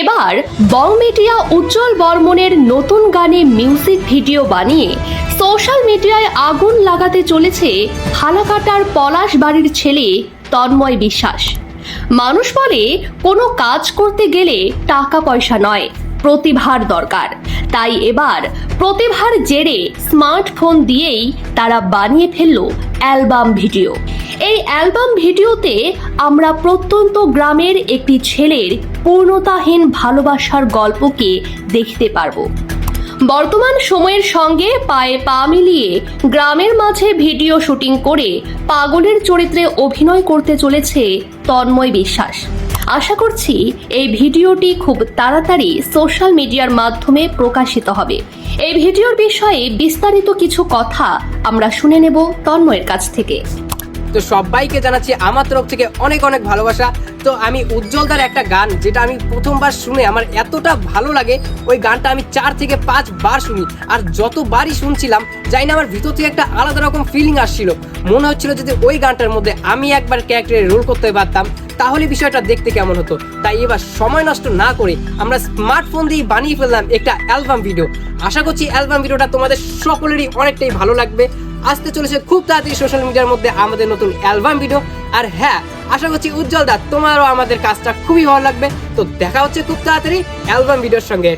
এবার বং মিডিয়া উজ্জ্বল বর্মনের নতুন গানে মিউজিক ভিডিও বানিয়ে সোশ্যাল মিডিয়ায় আগুন লাগাতে চলেছে ফালাকাটার পলাশ বাড়ির ছেলে তন্ময় বিশ্বাস। মানুষ বলে, কোনো কাজ করতে গেলে টাকা পয়সা নয়, প্রতিভার দরকার। তাই এবার প্রতিভার জেরে স্মার্টফোন দিয়েই তারা বানিয়ে ফেলল অ্যালবাম ভিডিও। এই অ্যালবাম ভিডিওতে আমরা প্রত্যন্ত গ্রামের একটি ছেলের পূর্ণতাহীন ভালোবাসার গল্পকে দেখতে পারব। বর্তমান সময়ের সঙ্গে পায়ে পা মিলিয়ে গ্রামের মাঝে ভিডিও শুটিং করে পাগলের চরিত্রে অভিনয় করতে চলেছে তন্ময় বিশ্বাস। আশা করছি এই ভিডিওটি খুব তাড়াতাড়ি সোশ্যাল মিডিয়ার মাধ্যমে প্রকাশিত হবে। এই ভিডিওর বিষয়ে বিস্তারিত কিছু কথা আমরা শুনে নেব তন্ময়ের কাছ থেকে। তো সবাইকে জানাচ্ছি আমার তরফ থেকে অনেক অনেক ভালোবাসা। তো আমি উজ্জ্বলদার একটা গান যেটা আমি প্রথমবার শুনে আমার এতটা ভালো লাগে, ওই গানটা আমি চার থেকে পাঁচ বার শুনি। আর যতবারই শুনছিলাম, জানি না আমার ভিতর থেকে একটা আলাদা রকম ফিলিং আসছিল। মনে হচ্ছিল যদি ওই গানটার মধ্যে আমি একবার ক্যারেক্টারে রোল করতে পারতাম, তাহলে বিষয়টা দেখতে কেমন হতো। তাই এবার সময় নষ্ট না করে আমরা স্মার্টফোন দিয়ে বানিয়ে ফেললাম একটা অ্যালবাম ভিডিও আশা করছি অ্যালবাম ভিডিওটা তোমাদের সকলেরই অনেকটাই ভালো লাগবে। আসতে চলেছে খুব তাড়াতাড়ি সোশ্যাল মিডিয়ার মধ্যে আমাদের নতুন অ্যালবাম ভিডিও আর হ্যাঁ আশা করছি উজ্জ্বল দা, তোমারও আমাদের কাজটা খুবই ভালো লাগবে। তো দেখা হচ্ছে খুব তাড়াতাড়ি অ্যালবাম ভিডিওর সঙ্গে।